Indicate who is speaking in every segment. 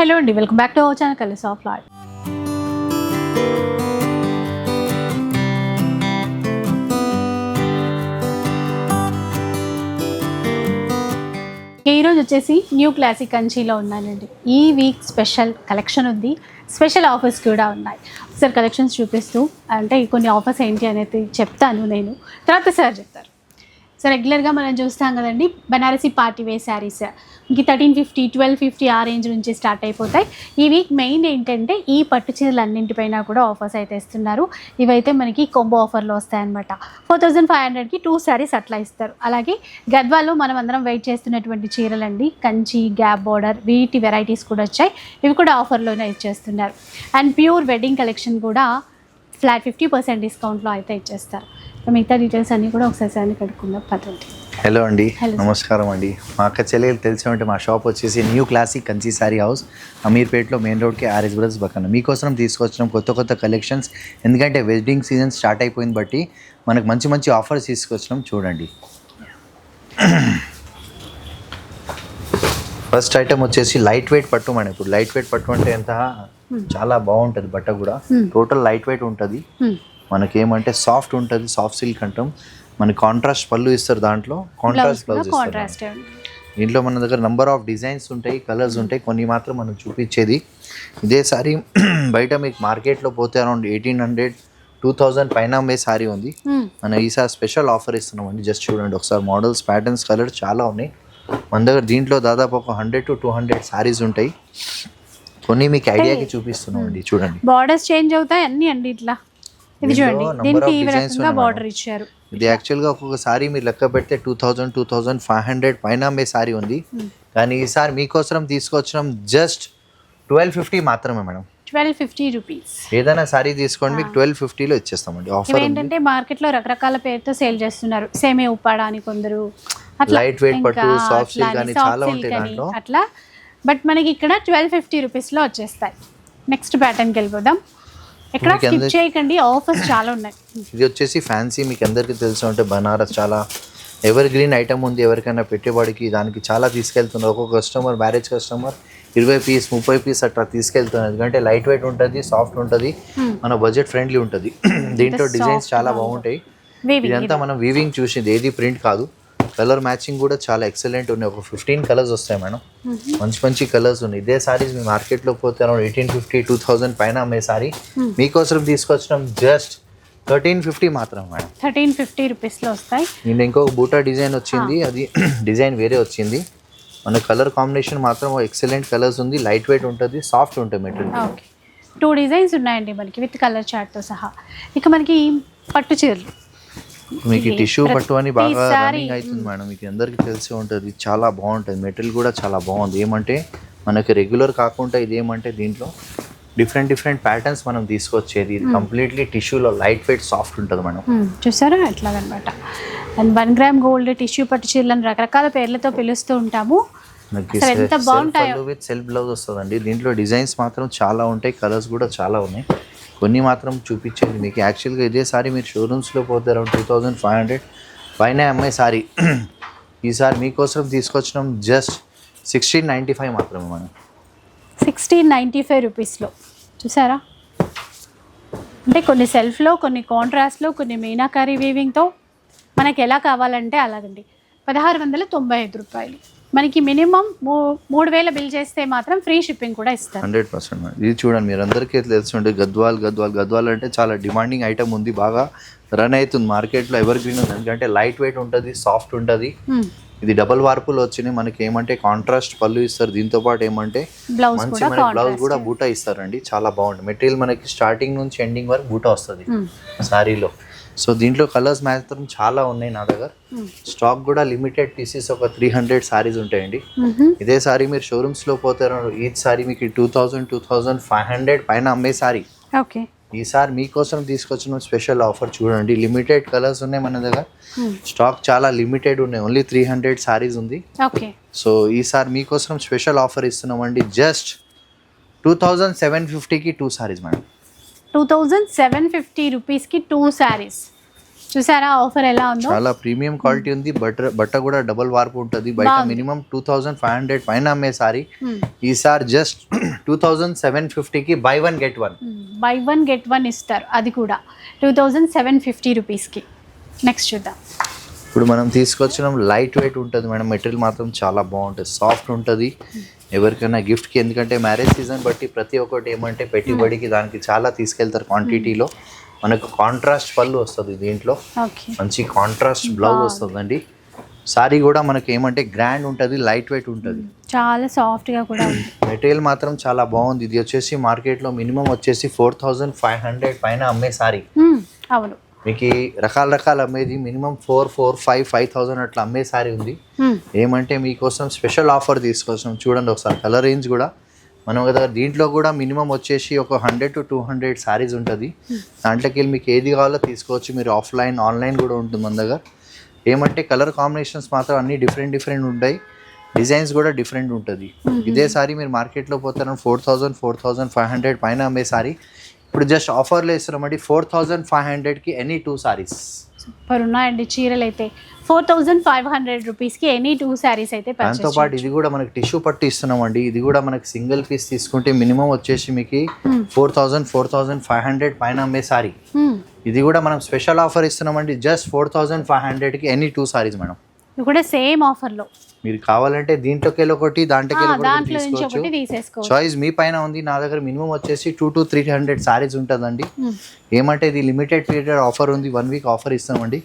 Speaker 1: Hello అండి welcome back to our channel కలిసి ఆఫ్ లాడ్ ఈరోజు వచ్చేసి న్యూ క్లాసిక్ కంచీలో ఉన్నానండి. ఈ వీక్ స్పెషల్ కలెక్షన్ ఉంది. స్పెషల్ ఆఫర్స్ కూడా ఉన్నాయి. సార్ కలెక్షన్స్ చూపిస్తూ అంటే కొన్ని ఆఫర్స్ ఏంటి అనేది చెప్తాను నేను. తర్వాత సార్ చెప్తారు. సో రెగ్యులర్గా మనం చూస్తాం కదండి బనారసి పార్టీ వే శారీస్ ఇంక థర్టీన్ ఫిఫ్టీ ట్వెల్వ్ ఫిఫ్టీ ఆ రేంజ్ నుంచి స్టార్ట్ అయిపోతాయి. ఈ వీక్ మెయిన్ ఏంటంటే ఈ పట్టు చీరలు అన్నింటిపైన కూడా ఆఫర్స్ అయితే ఇస్తున్నారు. ఇవైతే మనకి కొంబో ఆఫర్లో వస్తాయన్నమాట. ఫోర్ థౌజండ్ ఫైవ్ హండ్రెడ్కి టూ శారీస్ అట్లా ఇస్తారు. అలాగే గద్వాలో మనం అందరం వెయిట్ చేస్తున్నటువంటి చీరలండి. కంచి గ్యాప్ బార్డర్ వీటి వెరైటీస్ కూడా వచ్చాయి. ఇవి కూడా ఆఫర్లోనే ఇచ్చేస్తున్నారు. అండ్ ప్యూర్ వెడ్డింగ్ కలెక్షన్ కూడా ఫ్లాట్ ఫిఫ్టీ పర్సెంట్ డిస్కౌంట్లో అయితే ఇచ్చేస్తారు. మిగతా డీటెయిల్స్ అన్నీ కూడా ఒకసారి సార్ని కడుక్కుందాం పదండి.
Speaker 2: హలో అండి. నమస్కారం అండి. మా అక్క చెల్లెలు తెలిసి ఉంటే మా షాప్ వచ్చేసి new classic Kanchi sari house అమీర్పేట్లో main రోడ్కి ఆర్ఎస్ బ్రదర్స్ పక్కన. మీకోసం తీసుకొచ్చినాం కొత్త కొత్త కలెక్షన్స్. ఎందుకంటే వెడ్డింగ్ సీజన్ స్టార్ట్ అయిపోయింది బట్టి మనకు మంచి మంచి ఆఫర్స్ తీసుకొచ్చినాం చూడండి. ఫస్ట్ ఐటమ్ వచ్చేసి లైట్ వెయిట్ పట్టు మన ఇప్పుడు లైట్ వెయిట్ పట్టు అంటే ఎంత? చాలా బాగుంటుంది బట్ట కూడా.
Speaker 1: Hmm.
Speaker 2: టోటల్ లైట్ వెయిట్ ఉంటుంది. మనకి ఏమంటే సాఫ్ట్ ఉంటుంది సాఫ్ట్ సిల్క్ అంటాం. మనకి కాంట్రాస్ట్ పళ్ళు ఇస్తారు దాంట్లో కాంట్రాస్ట్ బ్లౌజ్ ఇస్తారు దీంట్లో. మన దగ్గర నంబర్ ఆఫ్ డిజైన్స్ ఉంటాయి కలర్స్ ఉంటాయి కొన్ని మాత్రం మనం చూపించేది. ఇదే సారీ బయట మీకు మార్కెట్లో పోతే around eighteen hundred two thousand పైన అమ్మే సారీ ఉంది. మన ఈసారి స్పెషల్ ఆఫర్ ఇస్తున్నామండి. జస్ట్ చూడండి ఒకసారి మోడల్స్ ప్యాటర్న్స్ కలర్స్ చాలా ఉన్నాయి. మన దగ్గర దీంట్లో దాదాపు ఒక hundred to two hundred saris ఉంటాయి. కొన్ని మీకు ఐడియాకి చూపిస్తున్నాం అండి చూడండి.
Speaker 1: బార్డర్స్ చేంజ్ అవుతాయి అన్ని అండి ఇట్లా. ఇది చూడండి దీనికి ఈ రకంగా
Speaker 2: ఉన్నాయి
Speaker 1: బార్డర్ ఇచ్చారు.
Speaker 2: ఇది యాక్చువల్గా ఒక్కొక్క సారీ మీరు లెక్క పెడితే two thousand two thousand five hundred పైన అమ్మే సారీ ఉంది. కానీ ఈసారి మీకోసం తీసుకొచ్చినాం జస్ట్ ట్వెల్వ్ ఫిఫ్టీ మాత్రమే మేడం.
Speaker 1: ట్వెల్వ్ ఫిఫ్టీ రూపీస్
Speaker 2: ఏదైనా సారీ తీసుకోండి మీకు ట్వెల్వ్ ఫిఫ్టీలో ఇచ్చేస్తామండి. ఆఫర్ ఉంది.
Speaker 1: ఇవేంటంటే మార్కెట్లో రకరకాల పేరుతో సేల్ చేస్తున్నారు. సేమే ఉప్పాడ అని కొందరు
Speaker 2: Light weight పట్టు, silk
Speaker 1: అట్లా
Speaker 2: అని చాలా ఉంటాయి దాంట్లో.
Speaker 1: అట్లా బట్ మనకి ఇక్కడ ట్వెల్వ్ ఫిఫ్టీ రూపీస్లో వచ్చేస్తాయి. నెక్స్ట్ ప్యాటర్న్కి వెళ్ళిపోదాం. ఎక్కడ స్కిప్ చేయకండి ఆఫర్స్ చాలా ఉన్నాయి.
Speaker 2: ఇది వచ్చేసి ఫ్యాన్సీ మీకు అందరికీ తెలిసి ఉంటే బనారస్ చాలా ఎవర్ గ్రీన్ ఐటమ్ ఉంది. ఎవరికైనా పెట్టుబడికి దానికి చాలా తీసుకెళ్తున్నారు. ఒక్కొక్క కస్టమర్ మ్యారేజ్ కస్టమర్ ఇరవై పీస్ ముప్పై పీస్ అట్లా తీసుకెళ్తున్నారు. ఎందుకంటే లైట్ వెయిట్ ఉంటుంది సాఫ్ట్ ఉంటుంది. మన బడ్జెట్ ఫ్రెండ్లీ ఉంటుంది. దీంట్లో డిజైన్స్ చాలా బాగుంటాయి. ఇదంతా మనం వీవింగ్ చూసింది. ఏది ప్రింట్ కాదు. కలర్ మ్యాచింగ్ కూడా చాలా ఎక్సలెంట్ ఉన్నాయి. ఒక ఫిఫ్టీన్ కలర్స్ వస్తాయి మేడం. మంచి మంచి కలర్స్ ఉన్నాయి. ఇదే సారీస్ మీ మార్కెట్లో పోతే around eighteen fifty two thousand పైన అమ్మే సారీ. మీకోసం తీసుకొచ్చినాం జస్ట్ థర్టీన్ ఫిఫ్టీ మాత్రం మేడం.
Speaker 1: థర్టీన్ ఫిఫ్టీ రూపీస్లో వస్తాయి.
Speaker 2: నేను ఇంకొక బూటా డిజైన్ వచ్చింది. అది డిజైన్ వేరే వచ్చింది. మన కలర్ కాంబినేషన్ మాత్రం ఎక్సలెంట్ కలర్స్ ఉంది. లైట్ వెయిట్ ఉంటుంది సాఫ్ట్ ఉంటుంది మెటీరియల్.
Speaker 1: ఓకే. టూ డిజైన్స్ ఉన్నాయండి మనకి విత్ కలర్ చార్ట్తో సహా. ఇక మనకి పట్టు చీరలు.
Speaker 2: మీకు టిష్యూ పట్టు అని బాగా రన్నింగ్ అవుతుంది మేడం. మీకు అందరికీ తెలిసి ఉంటుంది. చాలా బాగుంటుంది. మెటీరియల్ కూడా చాలా బాగుంది. ఏమంటే మనకి రెగ్యులర్ కాకుండా ఇది ఏమంటే దీంట్లో డిఫరెంట్ డిఫరెంట్ ప్యాటర్న్స్ మనం తీసుకొచ్చేది. ఇది కంప్లీట్లీ టిష్యూలో లైట్ వెయిట్ సాఫ్ట్ ఉంటుంది మేడం.
Speaker 1: మ్మ్. చూసారా? ఎట్లాగనమాట and one gram gold tissue పట్టు చీరలను రకరకాల పేర్లతో పిలుస్తూ ఉంటాము. ఎంత బాగుంటాయో.
Speaker 2: విత్ సెల్ఫ్ బ్లౌజ్ వస్తుందండి. దీంట్లో డిజైన్స్ మాత్రం చాలా ఉంటాయి. కలర్స్ కూడా చాలా ఉన్నాయి. కొన్ని మాత్రం చూపించండి. మీకు యాక్చువల్గా ఇదే సారీ మీరు షోరూమ్స్లో పోతే around two thousand five hundred పైన అమ్మాయి సారీ. ఈసారి మీకోసం తీసుకొచ్చినాం జస్ట్ సిక్స్టీన్ నైంటీ ఫైవ్ మాత్రమే మనం.
Speaker 1: సిక్స్టీన్ నైంటీ ఫైవ్ రూపీస్లో చూసారా? అంటే కొన్ని సెల్ఫ్లో కొన్ని కాంట్రాస్ట్లో కొన్ని మీనాకారీ వీవింగ్తో మనకి ఎలా కావాలంటే అలాగండి. పదహారు వందల తొంభై ఐదు రూపాయలు. మనకి మినిమం మూ మూడు వేల బిల్ చేస్తే మాత్రం ఫ్రీ షిప్పింగ్ కూడా ఇస్తారు.
Speaker 2: హండ్రెడ్ పర్సెంట్ ఇది చూడండి మీరు అందరికీ తెలుసుంటే గద్వాల్ గద్వాల్ గద్వాల్ అంటే చాలా డిమాండింగ్ ఐటమ్ ఉంది బాగా రన్ అవుతుంది మార్కెట్లో ఎవర్ గ్రీన్ ఉంది. ఎందుకంటే లైట్ వెయిట్ ఉంటుంది సాఫ్ట్ ఉంటుంది. ఇది డబల్ వార్పులు వచ్చినాయి మనకి ఏమంటే కాంట్రాస్ట్ పళ్ళు ఇస్తారు దీంతో పాటు ఏమంటే మంచి మనకి బ్లౌజ్ కూడా బూటా ఇస్తారండి చాలా బాగుంటుంది. మెటీరియల్ మనకి స్టార్టింగ్ నుంచి ఎండింగ్ వరకు బూటా వస్తుంది. సారీలో సో దీంట్లో కలర్స్ మాత్రం చాలా ఉన్నాయి నా దగ్గర.
Speaker 1: మ్మ్.
Speaker 2: స్టాక్ కూడా లిమిటెడ్ పీసెస్ ఒక త్రీ హండ్రెడ్ సారీస్ ఉంటాయండి.
Speaker 1: మ్మ్.
Speaker 2: ఇదే సారీ మీరు షోరూమ్స్లో పోతే ఈచ్ సారీ మీకు two thousand two thousand five hundred పైన అమ్మే సారీ.
Speaker 1: ఓకే
Speaker 2: ఈసారి మీకోసం తీసుకొచ్చిన స్పెషల్ ఆఫర్ చూడండి. లిమిటెడ్ కలర్స్ ఉన్నాయి మన దగ్గర.
Speaker 1: మ్మ్.
Speaker 2: స్టాక్ చాలా లిమిటెడ్ ఉన్నాయి. ఓన్లీ త్రీ హండ్రెడ్ సారీస్ ఉంది.
Speaker 1: ఓకే
Speaker 2: సో ఈసారి మీకోసం స్పెషల్ ఆఫర్ ఇస్తున్నామండి. జస్ట్ టూ థౌజండ్ సెవెన్ ఫిఫ్టీకి two saris madam
Speaker 1: two thousand seven fifty రూపీస్కి టూ శారీస్. చూసారా? ఆఫర్ ఎలా ఉందో?
Speaker 2: చాలా ప్రీమియం క్వాలిటీ ఉంది. బట్ట బట్ట కూడా డబల్ వార్పు ఉంటుంది. బయట. Minimum two thousand five hundred పైన అమ్మే సారీ.
Speaker 1: Hmm.
Speaker 2: ఈసారి జస్ట్ టూ థౌజండ్ సెవెన్ ఫిఫ్టీకి buy one get one
Speaker 1: buy one get one ఇస్తారు. అది కూడా టూ థౌజండ్ సెవెన్ ఫిఫ్టీ రూపీస్కి. నెక్స్ట్ చూద్దాం.
Speaker 2: ఇప్పుడు మనం తీసుకొచ్చిన. లైట్ వెయిట్ ఉంటుంది మేడం. మెటీరియల్ మాత్రం చాలా బాగుంటుంది. సాఫ్ట్ ఉంటుంది. ఎవరికైనా గిఫ్ట్కి ఎందుకంటే మ్యారేజ్ సీజన్ బట్టి ప్రతి ఒక్కటి ఏమంటే పెట్టుబడికి దానికి చాలా తీసుకెళ్తారు క్వాంటిటీలో మనకు కాంట్రాస్ట్ పళ్ళు వస్తుంది దీంట్లో. మంచి కాంట్రాస్ట్ బ్లౌజ్ వస్తుందండి. సారీ కూడా మనకి ఏమంటే గ్రాండ్ ఉంటుంది లైట్ వెయిట్ ఉంటుంది.
Speaker 1: చాలా సాఫ్ట్గా కూడా
Speaker 2: మెటీరియల్ మాత్రం చాలా బాగుంది. ఇది వచ్చేసి మార్కెట్లో మినిమం వచ్చేసి ఫోర్ థౌజండ్ ఫైవ్ హండ్రెడ్ పైన అమ్మే సారీ
Speaker 1: అవును.
Speaker 2: మీకు రకాల రకాలు అమ్మేది minimum four four five five thousand అట్లా అమ్మే సారీ ఉంది. ఏమంటే మీకోసం స్పెషల్ ఆఫర్ తీసుకొచ్చాం చూడండి ఒకసారి కలర్ రేంజ్ కూడా. మనం కదా దీంట్లో కూడా మినిమం వచ్చేసి ఒక hundred to two hundred saris ఉంటుంది. దాంట్లోకి వెళ్ళి మీకు ఏది కావాలో తీసుకోవచ్చు. మీరు ఆఫ్లైన్ ఆన్లైన్ కూడా ఉంటుంది మన దగ్గర. ఏమంటే కలర్ కాంబినేషన్స్ మాత్రం అన్ని డిఫరెంట్ డిఫరెంట్ ఉంటాయి. డిజైన్స్ కూడా డిఫరెంట్ ఉంటుంది. ఇదే సారీ మీరు మార్కెట్లో పోతారు four thousand four thousand five hundred పైన అమ్మే సారీ. ఇప్పుడు జస్ట్ ఆఫర్లో ఇస్తున్నామండి ఫోర్ థౌజండ్ ఫైవ్ హండ్రెడ్కి ఎనీ టూ సారీస్
Speaker 1: సూపర్ ఉన్నాయండి చీరలు అయితే ఫోర్ థౌజండ్ ఫైవ్ హండ్రెడ్ రూపీస్కి ఎనీ టూ శారీస్ అయితే
Speaker 2: దాంతో పాటు ఇది కూడా మనకి టిష్యూ పట్టు ఇస్తున్నామండి. ఇది కూడా మనకి సింగిల్ పీస్ తీసుకుంటే మినిమం వచ్చేసి మీకు
Speaker 1: Hmm.
Speaker 2: Four thousand four thousand five hundred పైన అమ్మే సారీ ఇది కూడా మనం స్పెషల్ ఆఫర్ ఇస్తున్నామండి జస్ట్ ఫోర్ థౌజండ్ ఫైవ్ హండ్రెడ్కి ఎనీ టూ సారీస్ మేడం.
Speaker 1: ఇది కూడా సేమ్ ఆఫర్లో
Speaker 2: మీరు కావాలంటే దీంట్లోకి ఒకటి దాంట్లోకి తీసుకోవచ్చు. చాయిస్ మీ పైన ఉంది. నా దగ్గర మినిమం వచ్చేసి two to three hundred saris ఉంటుందండి. ఏమంటే ఇది లిమిటెడ్ పీరియడ్ ఆఫర్ ఉంది. వన్ వీక్ ఆఫర్ ఇస్తామండి.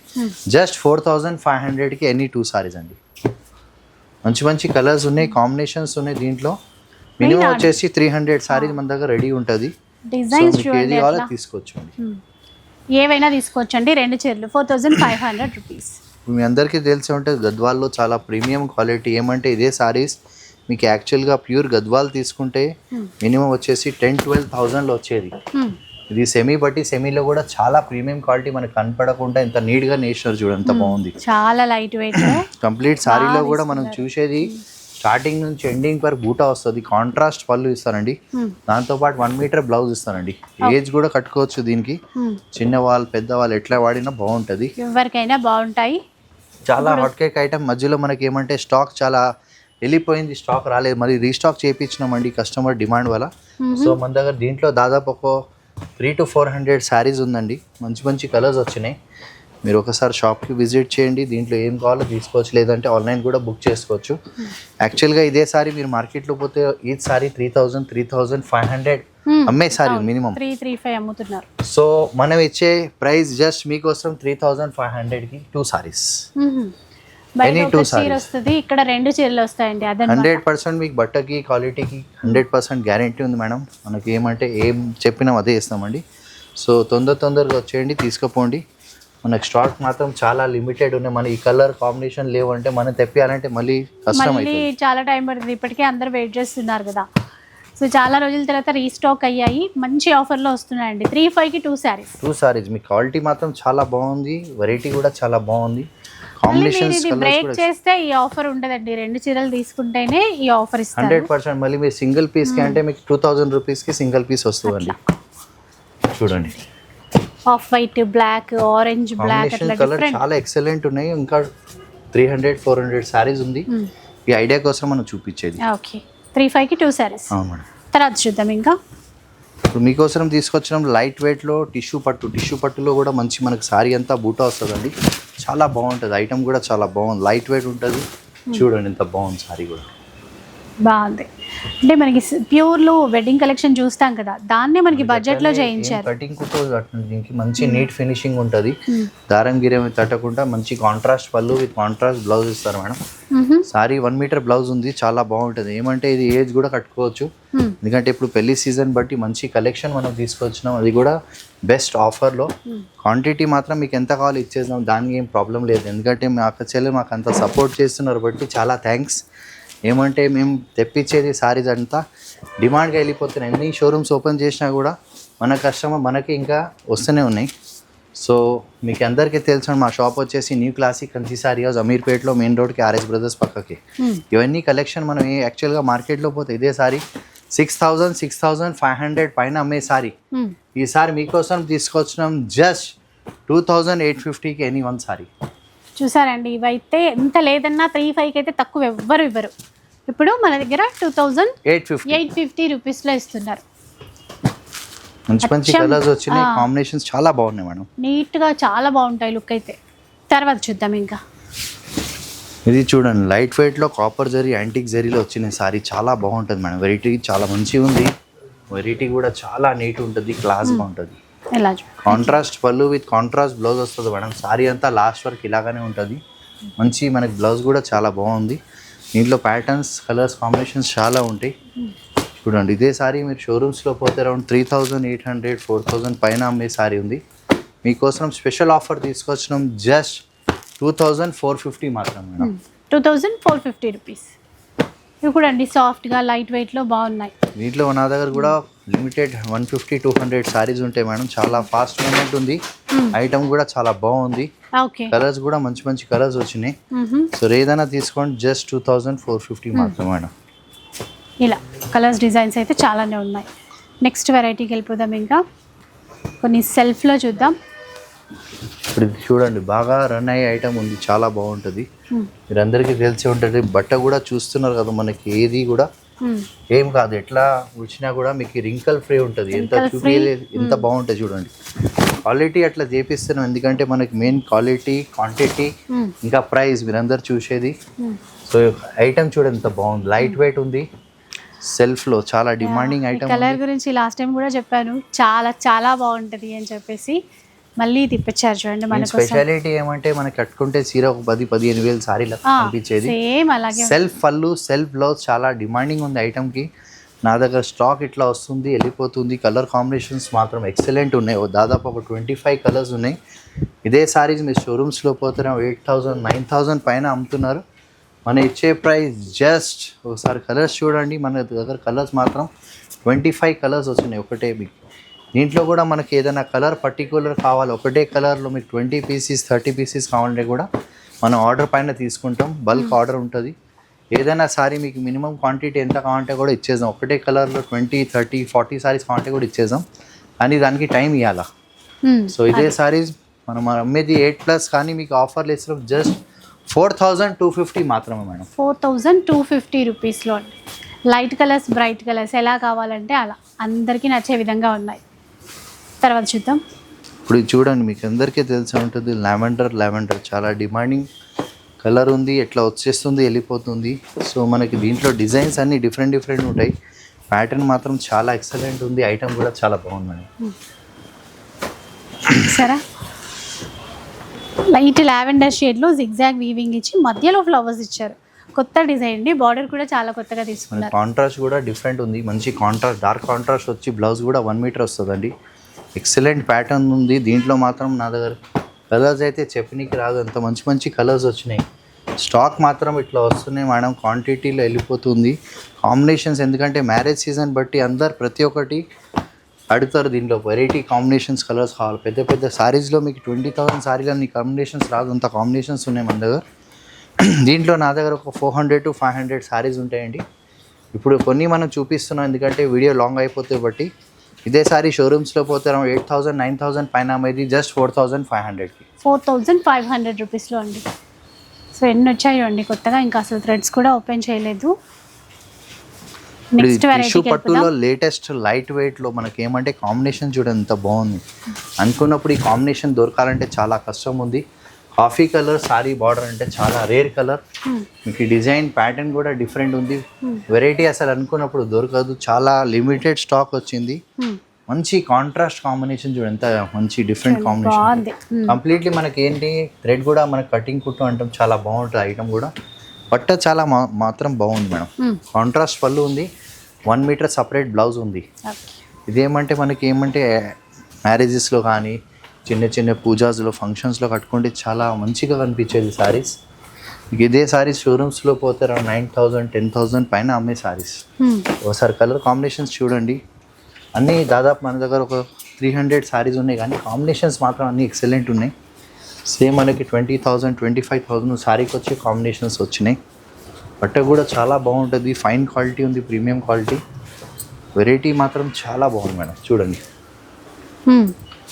Speaker 2: జస్ట్ ఫోర్ థౌజండ్ ఫైవ్ హండ్రెడ్కి ఎనీ టూ సారీస్ అండి. మంచి మంచి కలర్స్ ఉన్నాయి కాంబినేషన్స్ ఉన్నాయి దీంట్లో. మినిమం వచ్చేసి త్రీ హండ్రెడ్ సారీస్ మన దగ్గర రెడీ ఉంటుంది.
Speaker 1: డిజైన్స్
Speaker 2: ఏది కావాలో
Speaker 1: అట్లా
Speaker 2: తీసుకోవచ్చు అండి.
Speaker 1: ఏవైనా తీసుకోవచ్చండి? రెండు చీరలు. Four thousand five hundred rupees
Speaker 2: మీ అందరికీ తెలిసి ఉంటుంది గద్వాల్లో చాలా ప్రీమియం క్వాలిటీ. ఏమంటే ఇదే సారీస్ మీకు యాక్చువల్గా ప్యూర్ గద్వాల్ తీసుకుంటే మినిమం వచ్చేసి టెన్ ట్వెల్వ్ థౌజండ్లో వచ్చేది. ఇది సెమీ బట్టి సెమీలో కూడా చాలా ప్రీమియం క్వాలిటీ మనకు కనపడకుండా ఇంత నీట్గా నేసినారు చూడండి ఎంత బాగుంది.
Speaker 1: చాలా లైట్ వెయిట్
Speaker 2: కంప్లీట్ సారీలో కూడా మనం చూసేది స్టార్టింగ్ నుంచి ఎండింగ్ వరకు బూటా వస్తుంది. కాంట్రాస్ట్ పళ్ళు ఇస్తారండి. దాంతోపాటు వన్ మీటర్ బ్లౌజ్ ఇస్తారండి. ఏజ్ కూడా కట్టుకోవచ్చు దీనికి. చిన్న వాళ్ళు పెద్ద వాళ్ళు ఎట్లా వాడినా బాగుంటుంది.
Speaker 1: ఎవరికైనా బాగుంటాయి.
Speaker 2: చాలా హాట్ కేక్ ఐటమ్ మధ్యలో మనకి ఏమంటే స్టాక్ చాలా వెళ్ళిపోయింది. స్టాక్ రాలేదు. మరి రీస్టాక్ చేయించినామండి కస్టమర్ డిమాండ్ వల్ల. సో మన దగ్గర దీంట్లో దాదాపు ఒక three to four hundred saris ఉందండి. మంచి మంచి కలర్స్ వచ్చినాయి. మీరు ఒకసారి షాప్కి విజిట్ చేయండి. దీంట్లో ఏం కావాలో తీసుకోవచ్చు. లేదంటే ఆన్లైన్ కూడా బుక్ చేసుకోవచ్చు. యాక్చువల్గా ఇదే సారీ మీరు మార్కెట్లో పోతే ఈ sari three thousand three thousand five hundred అమ్మే sari minimum.
Speaker 1: Three three five అమ్ముతున్నారు.
Speaker 2: సో మనం ఇచ్చే ప్రైస్ జస్ట్ మీకోసం త్రీ థౌజండ్ ఫైవ్ హండ్రెడ్కి టూ సారీస్.
Speaker 1: బయట ఒక చీర. వస్తుంది ఇక్కడ రెండు చీరలు వస్తాయండి అదనమాట.
Speaker 2: హండ్రెడ్ పర్సెంట్ మీకు బట్టకి క్వాలిటీకి హండ్రెడ్ పర్సెంట్ గ్యారంటీ ఉంది మేడం. మనకి ఏమంటే ఏం చెప్పినాం అదే ఇస్తామండి సో తొందర తొందరగా వచ్చేయండి తీసుకుపోండి. మనకి స్టాక్ మాత్రం చాలా లిమిటెడ్ ఉన్నాయి. మన ఈ కలర్ కాంబినేషన్ లేవంటే మనం తెప్పియాలంటే మళ్ళీ కష్టం
Speaker 1: చాలా టైం పడుతుంది. ఇప్పటికే అందరు వెయిట్ చేస్తున్నారు కదా. సో చాలా రోజుల తర్వాత రీస్టాక్ అయ్యాయి. మంచి ఆఫర్లో వస్తున్నాయండి. త్రీ ఫైవ్కి టూ శారీస్
Speaker 2: టూ సారీస్ మీ క్వాలిటీ మాత్రం చాలా బాగుంది. వెరైటీ కూడా చాలా బాగుంది.
Speaker 1: బ్రేక్ చేస్తే ఈ ఆఫర్ ఉండదండి. రెండు చీరలు తీసుకుంటేనే ఈ ఆఫర్ ఇస్తారు.
Speaker 2: హండ్రెడ్ పర్సెంట్ మళ్ళీ మీరు సింగిల్ పీస్కి అంటే మీకు టూ థౌజండ్ రూపీస్కి సింగిల్ పీస్ వస్తుందండి. చూడండి.
Speaker 1: Off white black orange black
Speaker 2: colour చాలా ఎక్సలెంట్ ఉన్నాయి. ఇంకా three hundred four hundred saris ఉంది. ఈ ఐడియా కోసం మనం చూపించేది.
Speaker 1: ఓకే త్రీ ఫైవ్కి టూ శారీస్.
Speaker 2: అవును మేడం.
Speaker 1: తర్వాత చూద్దాం ఇంకా.
Speaker 2: ఇప్పుడు మీకోసం తీసుకొచ్చిన లైట్ వెయిట్లో టిష్యూ పట్టు. టిష్యూ పట్టులో కూడా మంచి మనకి సారీ అంతా బూటా వస్తుందండి. చాలా బాగుంటుంది. ఐటమ్ కూడా చాలా బాగుంది. లైట్ వెయిట్ ఉంటుంది. చూడండి ఎంత బాగుంది సారీ కూడా.
Speaker 1: బాగుంది. అంటే మనకి ప్యూర్లో వెడ్డింగ్ కలెక్షన్ చూస్తాం కదా దాన్నే మనకి బడ్జెట్లో చేయించారు.
Speaker 2: కటింగ్ కుతో దీనికి మంచి నీట్ ఫినిషింగ్ ఉంటుంది. దారం గిరం తట్టకుండా మంచి కాంట్రాస్ట్ పళ్ళు విత్ కాంట్రాస్ట్ బ్లౌజ్ ఇస్తారు madam. Sari one metre blouse ఉంది చాలా బాగుంటుంది. ఏమంటే ఇది ఏజ్ కూడా కట్టుకోవచ్చు. ఎందుకంటే ఇప్పుడు పెళ్ళి సీజన్ బట్టి మంచి కలెక్షన్ మనం తీసుకొచ్చినాం అది కూడా బెస్ట్ ఆఫర్లో క్వాంటిటీ మాత్రం మీకు ఎంత కావాలో ఇచ్చేద్దాం దానికి ఏం ప్రాబ్లం లేదు. ఎందుకంటే మా అక్క చెల్లె మాకు అంత సపోర్ట్ చేస్తున్నారు బట్టి చాలా థ్యాంక్స్ ఏమంటే మేము తెప్పించేది సారీస్ అంతా డిమాండ్గా వెళ్ళిపోతున్నాయి. ఎన్ని షోరూమ్స్ ఓపెన్ చేసినా కూడా మన కస్టమర్ మనకి ఇంకా వస్తూనే ఉన్నాయి. సో మీకు అందరికీ తెలిసిన మా షాప్ వచ్చేసి new classic Kanchi sari house అమీర్పేట్లో main రోడ్కి ఆర్ఎస్ బ్రదర్స్ పక్కకి. ఇవన్నీ కలెక్షన్ మనం ఏ యాక్చువల్గా మార్కెట్లో పోతే ఇదే sari six thousand six thousand five hundred పైన అమ్మే సారీ. ఈసారి మీకోసం తీసుకొచ్చినాం జస్ట్ టూ థౌజండ్ ఎయిట్ ఫిఫ్టీకి ఎనీ వన్ సారీ
Speaker 1: చూసారండి ఇవైతే ఎంత లేదన్నా త్రీ ఫైవ్కి అయితే తక్కువ ఎవ్వరు ఇవ్వరు. ఇప్పుడు మన దగ్గర two thousand
Speaker 2: eight fifty
Speaker 1: eight fifty రూపీస్లో ఇస్తున్నారు.
Speaker 2: మంచి మంచి. కలర్స్ వచ్చినాయి. కాంబినేషన్స్ చాలా బాగున్నాయి మేడం.
Speaker 1: నీట్గా చాలా బాగుంటాయి లుక్ అయితే. తర్వాత చూద్దాం ఇంకా.
Speaker 2: ఇది చూడండి లైట్ వెయిట్లో కాపర్ జరీ యాంటిక్ జరీలో వచ్చిన సారీ చాలా బాగుంటుంది మేడం. వెరైటీ చాలా మంచిగా ఉంది వెరైటీ కూడా చాలా నీట్ ఉంటుంది క్లాస్గా ఉంటుంది కాంట్రాస్ట్ పళ్ళు విత్ కాంట్రాస్ట్ బ్లౌజ్ వస్తుంది మేడం. సారీ అంతా లాస్ట్ వరకు ఇలాగానే ఉంటుంది. మంచి మనకి బ్లౌజ్ కూడా చాలా బాగుంది. దీంట్లో ప్యాటర్న్స్ కలర్స్ కాంబినేషన్స్ చాలా ఉంటాయి. చూడండి ఇదే సారీ మీరు షోరూమ్స్లో పోతే around three thousand eight hundred four thousand పైన అమ్మే సారీ ఉంది. మీకోసం స్పెషల్ ఆఫర్ తీసుకొచ్చినాం just two thousand four fifty మాత్రం madam.
Speaker 1: Two thousand four fifty rupees ఇవి కూడా అండి సాఫ్ట్గా లైట్ వెయిట్లో బాగున్నాయి.
Speaker 2: దీంట్లో నా దగ్గర కూడా limited one fifty two hundred saris ఉంటాయి మేడం. చాలా ఫాస్ట్ మూమెంట్ ఉంది. ఐటమ్ కూడా చాలా బాగుంది. కలర్స్ కూడా మంచి మంచి కలర్స్ వచ్చినాయి. సో ఏదైనా తీసుకోండి. Just two thousand four fifty మాత్రం మేడం.
Speaker 1: ఇలా కలర్స్ డిజైన్స్ అయితే చాలానే ఉన్నాయి. నెక్స్ట్ వెరైటీకి వెళ్ళిపోదాం ఇంకా. కొన్ని సెల్ఫ్లో చూద్దాం.
Speaker 2: ఇప్పుడు చూడండి. బాగా రన్ అయ్యే ఐటమ్ ఉంది. చాలా బాగుంటుంది.
Speaker 1: Hmm.
Speaker 2: మీరందరికీ తెలిసి ఉంటుంది. బట్ట కూడా చూస్తున్నారు కదా మనకి. ఏది కూడా
Speaker 1: Hmm.
Speaker 2: ఏం కాదు ఎట్లా వచ్చినా కూడా మీకు రింకల్ ఫ్రీ ఉంటుంది. ఎంత. చూపించలేదు ఎంత బాగుంటుంది చూడండి. క్వాలిటీ అట్లా చేపిస్తున్నాం ఎందుకంటే మనకి మెయిన్ క్వాలిటీ క్వాంటిటీ
Speaker 1: Hmm.
Speaker 2: ఇంకా ప్రైస్ మీరందరు చూసేది.
Speaker 1: Hmm.
Speaker 2: సో ఐటమ్ చూడండి ఎంత బాగుంది. లైట్ వెయిట్ ఉంది. సెల్ఫ్లో చాలా డిమాండింగ్ ఐటమ్
Speaker 1: కలర్ గురించి లాస్ట్ టైం కూడా చెప్పాను. చాలా చాలా బాగుంటుంది అని చెప్పేసి. మళ్ళీ తిప్పించారు చూడండి మన
Speaker 2: స్పెషాలిటీ ఏమంటే మనకి కట్టుకుంటే చీర ఒక పది పదిహేను వేలు సారీలు అనిపించేది.
Speaker 1: సేమ్ అలాగే
Speaker 2: సెల్ఫ్ పళ్ళు సెల్ఫ్ బ్లౌజ్ చాలా డిమాండింగ్ ఉంది ఐటమ్కి నా దగ్గర స్టాక్ ఇట్లా వస్తుంది వెళ్ళిపోతుంది. కలర్ కాంబినేషన్స్ మాత్రం ఎక్సలెంట్ ఉన్నాయి. ఓ దాదాపు ఒక ట్వంటీ ఫైవ్ కలర్స్ ఉన్నాయి. ఇదే సారీస్ మీరు షోరూమ్స్లో పోతే ఎయిట్ థౌజండ్ నైన్ థౌజండ్ పైన అమ్ముతున్నారు. మన ఇచ్చే ప్రైస్ జస్ట్ ఒకసారి కలర్స్ చూడండి. మన దగ్గర కలర్స్ మాత్రం ట్వంటీ ఫైవ్ కలర్స్ వచ్చినాయి. ఒకటే మీకు. దీంట్లో కూడా మనకి ఏదైనా కలర్ పర్టికులర్ కావాలి ఒకటే కలర్లో మీకు ట్వంటీ పీసెస్ థర్టీ పీసెస్ కావాలంటే కూడా మనం ఆర్డర్ పైన తీసుకుంటాం. బల్క్ ఆర్డర్ ఉంటుంది. ఏదైనా సారీ మీకు మినిమం క్వాంటిటీ ఎంత కావాలంటే కూడా ఇచ్చేద్దాం. ఒకటే కలర్లో ట్వంటీ థర్టీ ఫార్టీ సారీస్ కావాలంటే కూడా ఇచ్చేద్దాం. కానీ దానికి టైం ఇవ్వాలా. సో ఇదే సారీస్ మనం అమ్మేది ఎయిట్ ప్లస్ కానీ మీకు ఆఫర్లు ఇస్తున్నాం just four thousand two fifty మాత్రమే madam.
Speaker 1: Four thousand two fifty రూపీస్లో అండి. లైట్ కలర్స్ బ్రైట్ కలర్స్ ఎలా కావాలంటే అలా. అందరికీ నచ్చే విధంగా ఉన్నాయి. తర్వాత చూద్దాం.
Speaker 2: ఇప్పుడు చూడండి మీకు అందరికీ తెలిసి ఉంటుంది లావెండర్ లావెండర్ చాలా డిమాండింగ్ కలర్ ఉంది ఎట్లా వచ్చేస్తుంది వెళ్ళిపోతుంది. సో మనకి దీంట్లో డిజైన్స్ అన్ని డిఫరెంట్ డిఫరెంట్ ఉంటాయి. ప్యాటర్న్ మాత్రం చాలా ఎక్సలెంట్ ఉంది ఐటమ్ కూడా చాలా బాగుంది మేడం
Speaker 1: సరే. లైట్ లావెండర్ షేడ్లో జిగ్జాగ్ వీవింగ్ ఇచ్చి మధ్యలో ఫ్లవర్స్ ఇచ్చారు. కొత్త డిజైన్ అండి బార్డర్ కూడా చాలా కొత్తగా తీసుకున్నారు.
Speaker 2: కాంట్రాస్ట్ కూడా డిఫరెంట్ ఉంది మంచి కాంట్రాస్ట్ డార్క్ కాంట్రాస్ట్ వచ్చి బ్లౌజ్ కూడా వన్ మీటర్ వస్తుందండి. ఎక్సలెంట్ ప్యాటర్న్ ఉంది. దీంట్లో మాత్రం నా దగ్గర కలర్స్ అయితే చెప్పనీకి రాదు. అంత మంచి మంచి కలర్స్ వచ్చినాయి. స్టాక్ మాత్రం ఇట్లా వస్తున్నాయి మేడం. క్వాంటిటీలో వెళ్ళిపోతుంది. కాంబినేషన్స్ ఎందుకంటే మ్యారేజ్ సీజన్ బట్టి అందరు ప్రతి ఒక్కటి అడుగుతారు దీంట్లో. వెరైటీ కాంబినేషన్స్ కలర్స్ కావాలి. పెద్ద పెద్ద సారీస్లో మీకు ట్వంటీ థౌసండ్ సారీలో నీ కాంబినేషన్స్ రాదు. అంత కాంబినేషన్స్ ఉన్నాయి మన దగ్గర. దీంట్లో నా దగ్గర ఒక four hundred to five hundred saris ఉంటాయండి. ఇప్పుడు కొన్ని మనం చూపిస్తున్నాం. ఎందుకంటే వీడియో లాంగ్ అయిపోతే బట్టి ఇదే సారీ షోరూమ్స్లో పోతే ఎయిట్ థౌసండ్ నైన్ థౌసండ్ పైన అమ్మేది జస్ట్ ఫోర్ థౌసండ్ ఫైవ్ హండ్రెడ్కి
Speaker 1: ఫోర్ థౌజండ్ ఫైవ్ హండ్రెడ్ రూపీస్లో అండి. సో ఎన్ని వచ్చాయో అండి కొత్తగా. ఇంకా అసలు థ్రెడ్స్ కూడా ఓపెన్ చేయలేదు.
Speaker 2: టిష్యూ పట్టులో లేటెస్ట్ లైట్ వెయిట్లో మనకి ఏమంటే కాంబినేషన్ చూడండి ఎంత బాగుంది. అనుకున్నప్పుడు ఈ కాంబినేషన్ దొరకాలంటే చాలా కష్టం ఉంది. కాఫీ కలర్ సారీ బార్డర్ అంటే చాలా రేర్ కలర్.
Speaker 1: Hmm.
Speaker 2: మీకు డిజైన్ ప్యాటర్న్ కూడా డిఫరెంట్ ఉంది. వెరైటీ అసలు అనుకున్నప్పుడు దొరకదు. చాలా లిమిటెడ్ స్టాక్ వచ్చింది.
Speaker 1: Hmm.
Speaker 2: మంచి కాంట్రాస్ట్ కాంబినేషన్ చూడండి ఎంత మంచి డిఫరెంట్ కాంబినేషన్
Speaker 1: Hmm.
Speaker 2: కంప్లీట్లీ మనకి ఏంటి థ్రెడ్ కూడా మనకి కటింగ్ కుట్టు అంటాం చాలా బాగుంటుంది ఐటమ్ కూడా. పట్ట చాలా మాత్రం బాగుంది మేడం.
Speaker 1: Hmm.
Speaker 2: కాంట్రాస్ట్ పళ్ళు ఉంది. వన్ మీటర్ సపరేట్ బ్లౌజ్ ఉంది. ఇదేమంటే మనకి ఏమంటే మ్యారేజెస్లో కానీ చిన్న చిన్న పూజాస్లో ఫంక్షన్స్లో కట్టుకుంటే చాలా మంచిగా కనిపించేది సారీస్ మీకు ఇదే సారీస్ షోరూమ్స్లో పోతే నైన్ థౌజండ్ టెన్ థౌజండ్ పైన అమ్మే సారీస్
Speaker 1: Hmm.
Speaker 2: ఒకసారి కలర్ కాంబినేషన్స్ చూడండి. అన్నీ దాదాపు మన దగ్గర ఒక త్రీ హండ్రెడ్ సారీస్ ఉన్నాయి కానీ కాంబినేషన్స్ మాత్రం అన్నీ ఎక్సలెంట్ ఉన్నాయి. సేమ్ మనకి twenty thousand twenty five thousand సారీకి వచ్చే కాంబినేషన్స్ వచ్చినాయి. బట్ట కూడా చాలా బాగుంటుంది. ఫైన్ క్వాలిటీ ఉంది ప్రీమియం క్వాలిటీ వెరైటీ మాత్రం చాలా బాగుంది మేడం. చూడండి.